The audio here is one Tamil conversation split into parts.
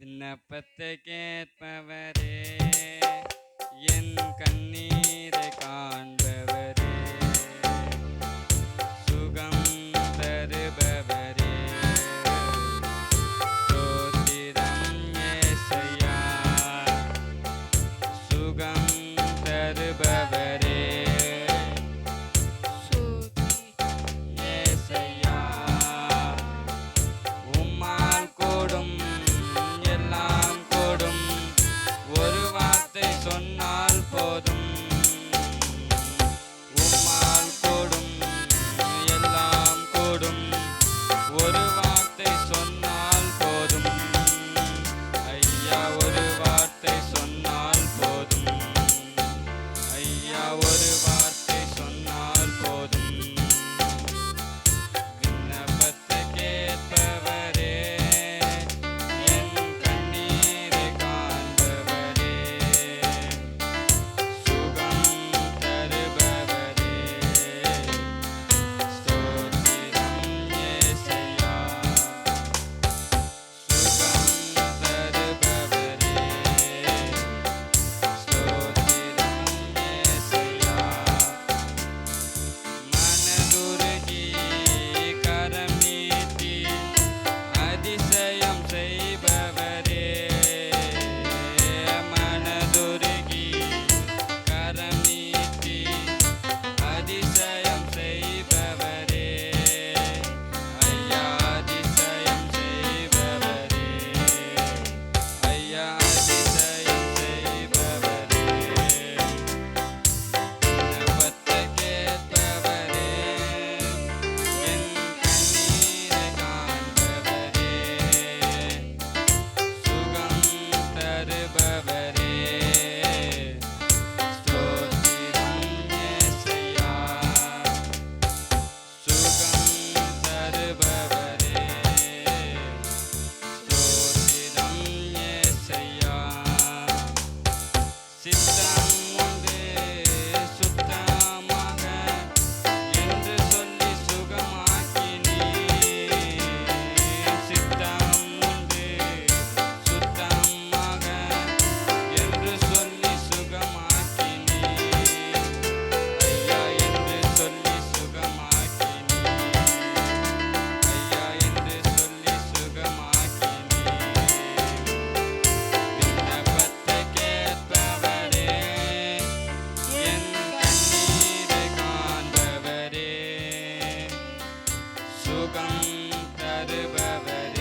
விண்ணப்பத்தை கேட்பவரே. என் கண்ணீர் சுகம் தருபவரே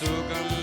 സുഖം